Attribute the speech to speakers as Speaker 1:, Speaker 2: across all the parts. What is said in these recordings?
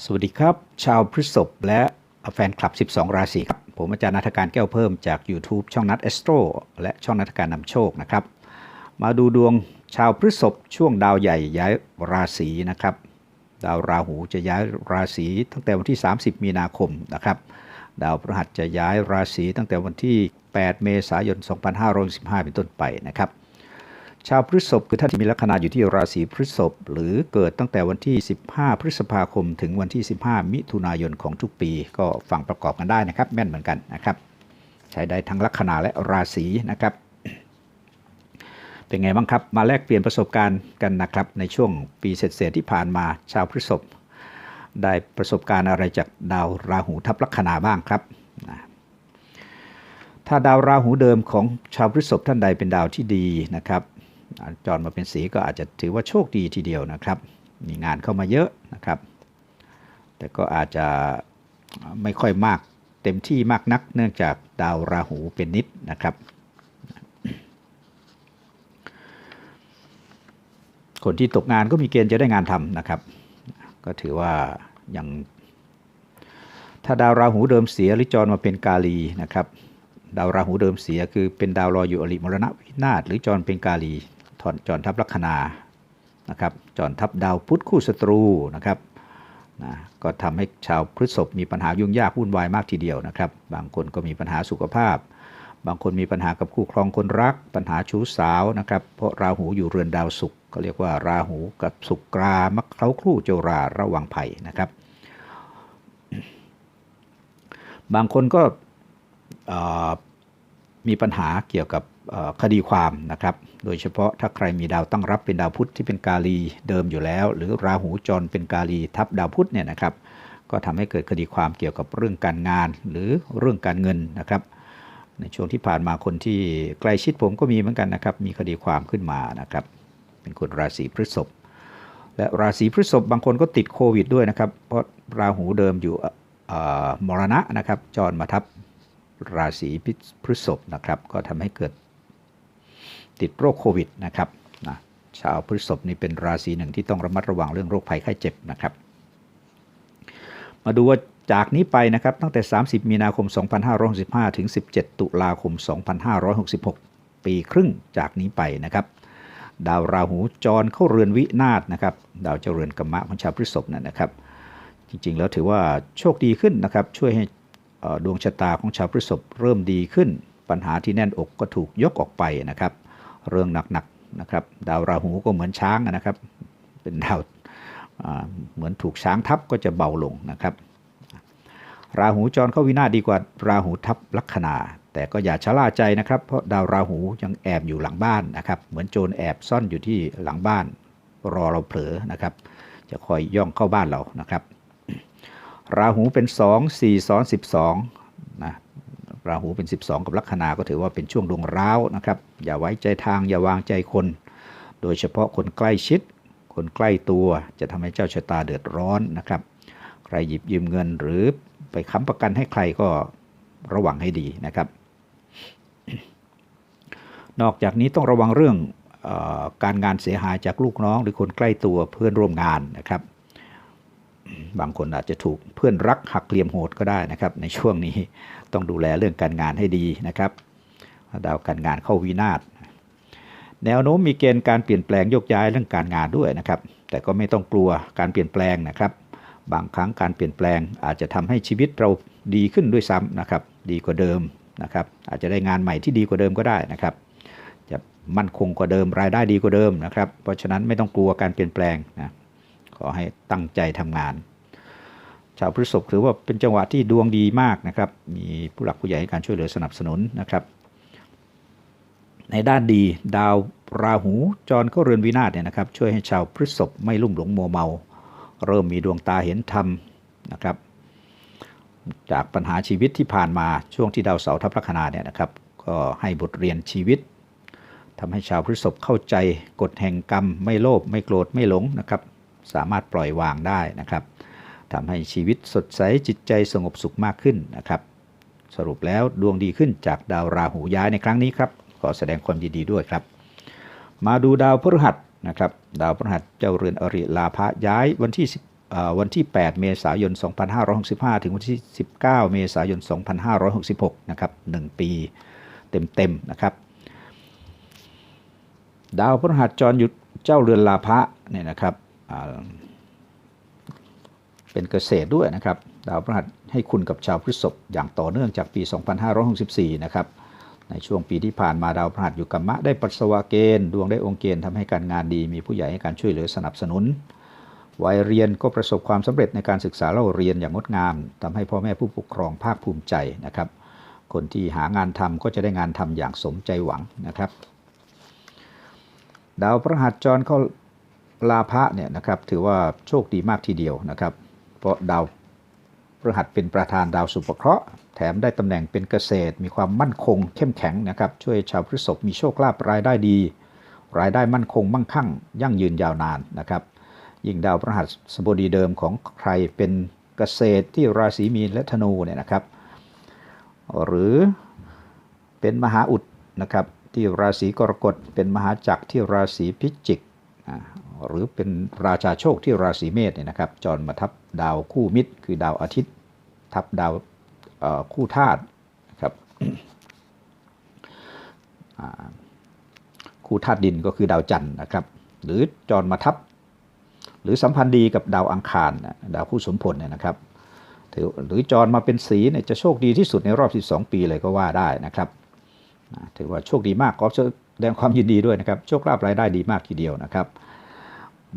Speaker 1: สวัสดีครับ ชาวพฤษภและแฟนคลับ 12 ราศีครับ ผมอาจารย์นัฐการแก้วเพิ่มจาก YouTube ช่องนัทเอสโตรและช่องนัฐการนำโชคนะครับ มาดูดวงชาวพฤษภช่วงดาวใหญ่ย้ายราศีนะครับ ดาวราหูจะย้ายราศีตั้งแต่วันที่ 30 มีนาคมนะครับ ดาวพฤหัสจะย้ายราศีตั้งแต่วันที่ 8 เมษายน 2515 เป็นต้นไปนะครับ ชาวพฤษภคือท่านที่มีลัคนาอยู่ที่ราศีพฤษภหรือเกิดตั้งแต่วันที่ 15 พฤษภาคม ถึงวันที่ 15 มิถุนายนของทุกปี ก็ฟังประกอบกันได้นะครับ แม่นเหมือนกันนะครับ ใช้ได้ทั้งลัคนาและราศีนะครับ เป็นไงบ้างครับ มาแลกเปลี่ยนประสบการณ์กันนะครับ ในช่วงปีเศษที่ผ่านมาชาวพฤษภได้ประสบการณ์อะไรจากดาวราหูทับลัคนาบ้างครับถ้าดาวราหูเดิมของชาวพฤษภท่านใดเป็นดาวที่ดีนะครับ จรมาเป็นสีก็อาจจะถือว่าโชคดีทีเดียวนะครับ มีงานเข้ามาเยอะนะครับ แต่ก็อาจจะไม่ค่อยมากเต็มที่มากนัก เนื่องจากดาวราหูเป็นนิดนะครับคนที่ตกงานก็มีเกณฑ์จะได้งานทำนะครับ ก็ถือว่ายังถ้าดาวราหูเดิมเสียหรือจรมาเป็นกาลีนะครับ ดาวราหูเดิมเสียคือเป็นดาวรอยอยู่อริมรณะวินาศหรือจรเป็นกาลี ถอนจรทับลัคนานะครับจรทับดาวพุธคู่ศัตรูนะครับนะก็ทำให้ชาวพฤษภมีปัญหายุ่งยากวุ่นวายมากทีเดียวนะครับ บางคนก็มีปัญหาสุขภาพ บางคนมีปัญหากับคู่ครองคนรัก ปัญหาชู้สาวนะครับเพราะราหูอยู่เรือนดาวศุกร์ก็เรียกว่าราหูกับศุกร์กรามักเคล้าครู่โจราระวังภัยนะครับ บางคนก็ มีปัญหาเกี่ยวกับคดีความนะครับ โดยเฉพาะถ้าใครมีดาวตั้งรับเป็นดาวพุธที่เป็นกาลีเดิมอยู่แล้ว หรือราหูจรเป็นกาลีทับดาวพุธเนี่ยนะครับ ก็ทำให้เกิดคดีความเกี่ยวกับเรื่องการงานหรือเรื่องการเงินนะครับ ในช่วงที่ผ่านมาคนที่ใกล้ชิดผมก็มีเหมือนกันนะครับ มีคดีความขึ้นมานะครับ เป็นคนราศีพฤษภและราศีพฤษภบางคนก็ติดโควิดด้วยนะครับ เพราะราหูเดิมอยู่มรณะนะครับจรมาทับ ราศีพฤษภนะครับ ก็ทำให้เกิดติดโรคโควิดนะครับนะชาวพฤษภนี่เป็นราศีหนึ่งที่ต้องระมัดระวังเรื่องโรคภัยไข้เจ็บนะครับ มาดูว่าจากนี้ไปนะครับตั้งแต่ 30 มีนาคม 2565 ถึง 17 ตุลาคม 2566 ปีครึ่งจากนี้ไปนะครับ ดาวราหูจรเข้าเรือนวินาศนะครับ ดาวเจรือนกรรมะของชาวพฤษภนั่นนะครับ จริงๆ แล้วถือว่าโชคดีขึ้นนะครับ ช่วยให้ ดวงชะตาของชาวพฤษภเริ่มดีขึ้น ปัญหาที่แน่นอกก็ถูกยกออกไปนะครับ เรื่องหนักๆนะครับ ดาวราหูก็เหมือนช้างนะครับ เป็นดาวเหมือนถูกช้างทับก็จะเบาลงนะครับ ราหูจรเข้าวินาศดีกว่าราหูทับลัคนาแต่ก็อย่าชะล่าใจนะครับ เพราะดาวราหูยังแอบอยู่หลังบ้านนะครับ เหมือนโจรแอบซ่อนอยู่ที่หลังบ้าน รอเราเผลอนะครับ จะคอยย่องเข้าบ้านเรานะครับ ราหูเป็น 2 4ซ้อน12นะราหูเป็น 12 กับลัคนาก็ถือว่าเป็นช่วงดวงร้าวนะครับ อย่าไว้ใจทางอย่าวางใจคน โดยเฉพาะคนใกล้ชิด คนใกล้ตัวจะทำให้เจ้าชะตาเดือดร้อนนะครับ ใครหยิบยืมเงินหรือไปค้ำประกันให้ใครก็ระวังให้ดีนะครับ นอกจากนี้ต้องระวังเรื่องอการงานเสียหายจากลูกน้องหรือคนใกล้ตัวเพื่อนร่วมงานนะครับ บางคนอาจจะถูกเพื่อนรักหักเหลี่ยมโหดก็ได้นะครับในช่วงนี้ต้องดูแลเรื่องการงานให้ดีนะครับดาวการงานเข้าวินาศแนวโน้มมีเกณฑ์การเปลี่ยนแปลงโยกย้ายเรื่องการงานด้วยนะครับ แต่ก็ไม่ต้องกลัวการเปลี่ยนแปลงนะครับ บางครั้งการเปลี่ยนแปลงอาจจะทำให้ชีวิตเราดีขึ้นด้วยซ้ำนะครับ ดีกว่าเดิมนะครับ อาจจะได้งานใหม่ที่ดีกว่าเดิมก็ได้นะครับ จะมั่นคงกว่าเดิมรายได้ดีกว่าเดิมนะครับ เพราะฉะนั้นไม่ต้องกลัวการเปลี่ยนแปลงนะ ขอให้ตั้งใจทำงาน ชาวพฤษภถือว่าเป็นจังหวะที่ดวงดีมากนะครับ มีผู้หลักผู้ใหญ่ให้การช่วยเหลือสนับสนุนนะครับ ในด้านดีดาวราหูจรเข้าเรือนวินาศเนี่ยนะครับ ช่วยให้ชาวพฤษภไม่ลุ่มหลงมัวเมา เริ่มมีดวงตาเห็นธรรมนะครับ จากปัญหาชีวิตที่ผ่านมาช่วงที่ดาวเสาร์ทับลัคนาเนี่ยนะครับ ก็ให้บทเรียนชีวิตทำให้ชาวพฤษภเข้าใจกฎแห่งกรรมไม่โลภไม่โกรธไม่หลงนะครับ สามารถปล่อยวางได้นะครับทำให้ชีวิตสดใสจิตใจสงบสุขมากขึ้นนะครับ สรุปแล้วดวงดีขึ้นจากดาวราหูย้ายในครั้งนี้ครับขอแสดงความยินดีด้วยครับ มาดูดาวพฤหัสนะครับ ดาวพฤหัสเจ้าเรือนอริลาภะย้ายวันที่วันที่ 8 เมษายน 2565 ถึงวันที่ 19 เมษายน 2566 นะครับ 1 ปีเต็มๆ นะครับ ดาวพฤหัสจรอยู่เจ้าเรือนลาภะเนี่ยนะครับ เป็นเกษตรด้วยนะครับ ดาวพฤหัสให้คุณกับชาวพฤษภอย่างต่อเนื่องจากปี 2564 นะครับ ในช่วงปีที่ผ่านมาดาวพฤหัสอยู่กับมะได้ปัสสาวะเกณฑ์ดวงได้องค์เกณฑ์ทำให้การงานดี มีผู้ใหญ่ให้การช่วยเหลือสนับสนุน วัยเรียนก็ประสบความสำเร็จในการศึกษาเล่าเรียนอย่างงดงามทำให้พ่อแม่ผู้ปกครองภาคภูมิใจนะครับ คนที่หางานทำก็จะได้งานทำอย่างสมใจหวังนะครับ ดาวพฤหัสจรเข้า ลาภะเนี่ยนะครับถือว่าโชคดีมากทีเดียวนะครับเพราะดาวพฤหัสเป็นประธานดาวสุภเคราะห์แถมได้ตำแหน่งเป็นเกษตร มีความมั่นคง เข้มแข็งนะครับช่วยชาวพฤษภมีโชคลาภรายได้ดี รายได้มั่นคงมั่งคั่ง ยั่งยืนยาวนานนะครับยิ่งดาวพฤหัสบดีเดิมของใครเป็นเกษตรที่ราศีมีนและธนูเนี่ยนะครับ หรือเป็นมหาอุดนะครับที่ราศีกรกฎเป็นมหาจักรที่ราศีพิจิก หรือเป็นราชาโชคที่ราศีเมษเนี่ยนะครับ จรมาทับดาวคู่มิตร คือดาวอาทิตย์ ทับดาวคู่ธาตุนะครับคู่ธาตุดินก็คือดาวจันทร์นะครับ หรือจรมาทับ หรือสัมพันธ์ดีกับดาวอังคารดาวคู่สมพลเนี่ยนะครับถือหรือจรมาเป็นสีเนี่ยจะโชคดีที่สุดในรอบ 12 ปีเลยก็ว่าได้นะครับถือว่าโชคดีมากขอ แสดงความยินดีด้วยนะครับ โชคลาภรายได้ดีมากทีเดียวนะครับ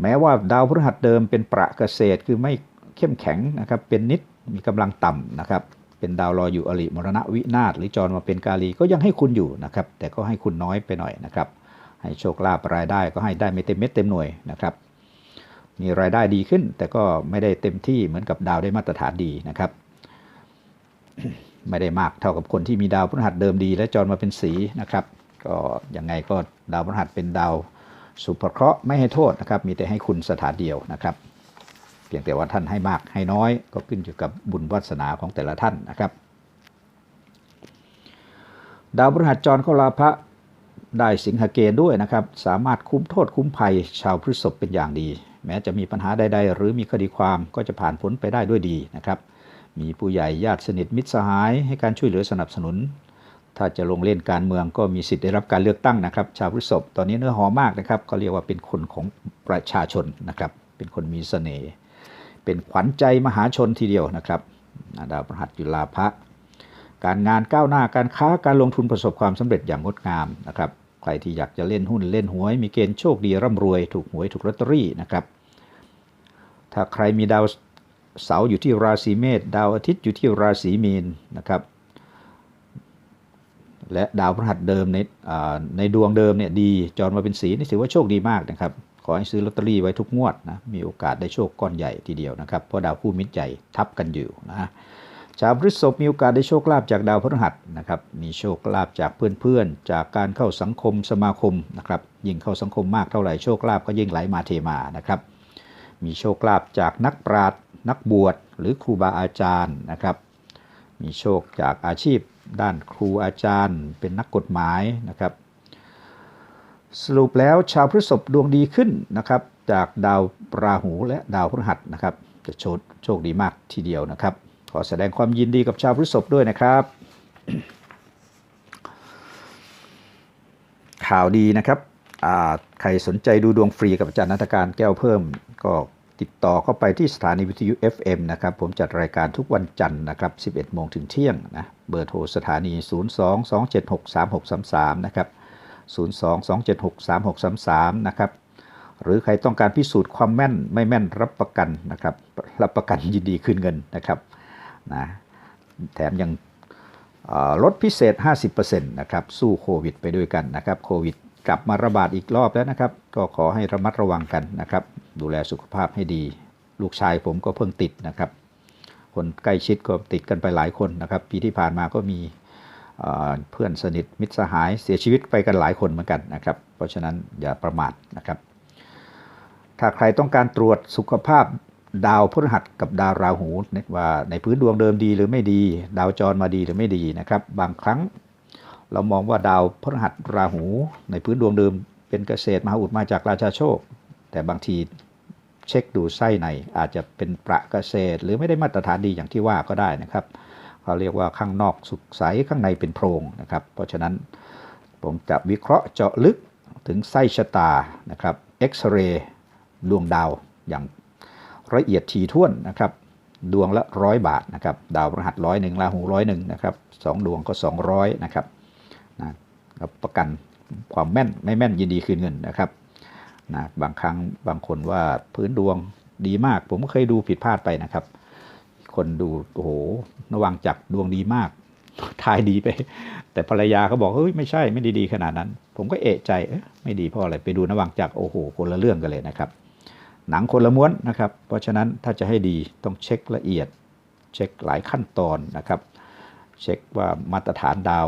Speaker 1: แม้ว่าดาวพฤหัสเดิมเป็นประเกษตรคือไม่เข้มแข็งนะครับ เป็นนิดมีกำลังต่ำนะครับ เป็นดาวรอยอยู่อริมรณะวินาศหรือจรมาเป็นกาลีก็ยังให้คุณอยู่นะครับ แต่ก็ให้คุณน้อยไปหน่อยนะครับ ให้โชคลาภรายได้ก็ให้ได้ไม่เต็มเม็ดเต็มหน่วยนะครับ มีรายได้ดีขึ้น แต่ก็ไม่ได้เต็มที่เหมือนกับดาวได้มาตรฐานดีนะครับไม่ได้มากเท่ากับคนที่มีดาวพฤหัสเดิมดี และจรมาเป็นสีนะครับ ก็ยังไงก็ดาวพฤหัสเป็นดาวสุภเคราะห์ไม่ให้โทษนะครับ มีแต่ให้คุณสถานเดียวนะครับ เพียงแต่ว่าท่านให้มากให้น้อย ก็ขึ้นอยู่กับบุญวาสนาของแต่ละท่านนะครับ ดาวพฤหัสจรเข้าลาภะได้สิงหเกณฑ์ด้วยนะครับ สามารถคุ้มโทษคุ้มภัยชาวพฤษภเป็นอย่างดี แม้จะมีปัญหาใดๆ หรือมีคดีความก็จะผ่านพ้นไปได้ด้วยดีนะครับ มีผู้ใหญ่ญาติสนิทมิตรสหาย ให้การช่วยเหลือสนับสนุน ถ้าจะลงเล่นการเมืองก็มีสิทธิ์ได้รับการเลือกตั้งนะครับ ชาวพฤษภตอนนี้เนื้อหอมมากนะครับเขาเรียกว่าเป็นคนของประชาชนนะครับ เป็นคนมีเสน่ห์เป็นขวัญใจมหาชนทีเดียวนะครับดาวพฤหัสจุลาภะการงานก้าวหน้าการค้าการลงทุนประสบความสำเร็จอย่างงดงามนะครับ ใครที่อยากจะเล่นหุ้นเล่นหวย มีเกณฑ์โชคดีร่ำรวย ถูกหวยถูกลอตเตอรี่นะครับ ถ้าใครมีดาวเสาร์อยู่ที่ราศีเมษดาวอาทิตย์อยู่ที่ราศีมีนนะครับ และดาวพฤหัสเดิมในในดวงเดิมเนี่ยดีจรมาเป็นสีนี่ถือว่าโชคดีมากนะครับขอให้ซื้อลอตเตอรี่ไว้ทุกงวดนะมีโอกาสได้โชคก้อนใหญ่ทีเดียวนะครับเพราะดาวคู่มิตรใหญ่ทับกันอยู่นะชาวพฤษภมีโอกาสได้โชคลาภจากดาวพฤหัสนะครับมีโชคลาภจากเพื่อนๆ จากการเข้าสังคมสมาคมนะครับยิ่งเข้าสังคมมากเท่าไหร่โชคลาภก็ยิ่งไหลมาเทมานะครับมีโชคลาภจากนักปราชญ์นักบวชหรือครูบาอาจารย์นะครับมีโชคจากอาชีพ ด้านครูอาจารย์ เป็นนักกฎหมายนะครับ สรุปแล้วชาวพฤษภดวงดีขึ้นนะครับ จากดาวราหูและดาวพฤหัสนะครับ จะโชคโชคดีมากทีเดียวนะครับ ขอแสดงความยินดีกับชาวพฤษภด้วยนะครับ ข่าวดีนะครับใครสนใจดูดวงฟรีกับอาจารย์นัฐการแก้วเพิ่มก็ ติดต่อเข้าไปที่สถานีวิทยุ FM นะครับ ผมจัดรายการทุกวันจันทร์นะครับ 11 โมงถึงเที่ยงนะ เบอร์โทรสถานี 02-276-3633 นะครับ 02-276-3633 นะครับ หรือใครต้องการพิสูจน์ความแม่นไม่แม่นรับประกันนะครับ รับประกันยินดีคืนเงินนะครับ นะ แถมยังลดพิเศษ 50%นะครับ สู้โควิด ไปด้วยกันนะครับ โควิด กลับมาระบาดอีกรอบแล้วนะครับ ก็ขอให้ระมัดระวังกันนะครับ ดูแลสุขภาพให้ดี ลูกชายผมก็เพิ่งติดนะครับ คนใกล้ชิดก็ติดกันไปหลายคนนะครับ ปีที่ผ่านมาก็มีเพื่อนสนิทมิตรสหายเสียชีวิตไปกันหลายคนเหมือนกันนะครับ เพราะฉะนั้นอย่าประมาทนะครับ ถ้าใครต้องการตรวจสุขภาพดาวพฤหัสกับดาวราหูว่าในพื้นดวงเดิมดีหรือไม่ดี ดาวจรมาดีหรือไม่ดีนะครับ บางครั้งเรามองว่าดาวพฤหัสราหู ในพื้นดวงเดิมเป็นเกษตรมหาอุดมาจากราชาโชค แต่บางทีเช็คดูไส้ในอาจจะเป็นประเกษตร หรือไม่ได้มาตรฐานดีอย่างที่ว่าก็ได้นะครับเขาเรียกว่าข้างนอกสุกใสข้างในเป็นโพรงนะครับ เพราะฉะนั้นผมจะวิเคราะห์เจาะลึกถึงไส้ชะตานะครับเอ็กซเรย์ดวงดาวอย่างละเอียดถี่ถ้วนนะครับ ดวงละร้อยบาทนะครับ ดาวพฤหัสร้อยหนึ่งราหูร้อยหนึ่งนะครับสองดวงก็ 200 นะครับนะรับประกันความแม่นไม่แม่นยินดีคืนเงินนะครับ นะบางครั้งบางคนว่าพื้นดวงดีมาก ผมก็เคยดูผิดพลาดไปนะครับ คนดูโอ้โหระวังจักรดวงดีมากทายดีไป แต่ภรรยาเขาบอกเฮ้ยไม่ใช่ไม่ดีๆขนาดนั้น ผมก็เอะใจเอ๊ะไม่ดีเพราะอะไรไปดูนวังจักรโอ้โหคนละเรื่องกันเลยนะครับ หนังคนละม้วนนะครับ เพราะฉะนั้นถ้าจะให้ดีต้องเช็คละเอียด เช็คหลายขั้นตอนนะครับ เช็คว่ามาตรฐานดาว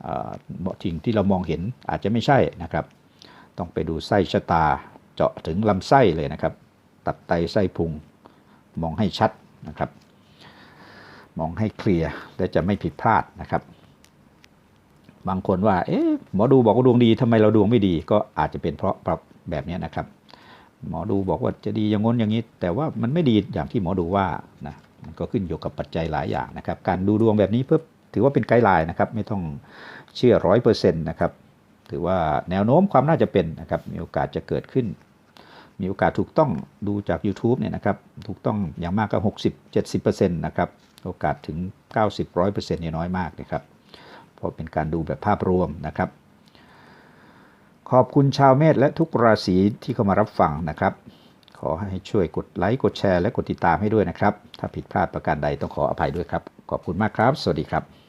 Speaker 1: เอ่งที่เรามองเห็นอาจจะไม่ใช่นะครับ ต้องไปดูไส้ชะตา เจาะถึงลำไส้เลยนะครับ ตับไตไส้พุงมองให้ชัดนะครับ มองให้เคลียร์และจะไม่ผิดพลาดนะครับ บางคนว่า เอ๊ะหมอดูบอกว่าดวงดีทำไมเราดวงไม่ดี ก็อาจจะเป็นเพราะแบบนี้นะครับ หมอดูบอกว่าจะดีอย่างง้นอย่างนี้ แต่ว่ามันไม่ดีอย่างที่หมอดูว่านะมันก็ขึ้นอยู่กับปัจจัยหลายอย่างนะครับ การดูดวงแบบนี้เพื่อถือว่าเป็นไกด์ไลน์นะครับ ไม่ต้องเชื่อร้อยเปอร์เซ็นต์นะครับ ถือว่าแนวโน้มความน่าจะเป็นนะครับมีโอกาสจะเกิดขึ้น มีโอกาสถูกต้องดูจาก YouTube เนี่ยนะครับถูกต้องอย่างมากก็ 60-70%นะครับโอกาสถึง 90-100%เนี่ยน้อยมากนะครับเพราะเป็นการดูแบบภาพรวมนะครับ ขอบคุณชาวเมษและทุกราศีที่เข้ามารับฟังนะครับขอให้ช่วยกดไลค์ กดแชร์ และกดติดตามให้ด้วยนะครับ ถ้าผิดพลาดประการใดต้องขออภัยด้วยครับ ขอบคุณมากครับ สวัสดีครับ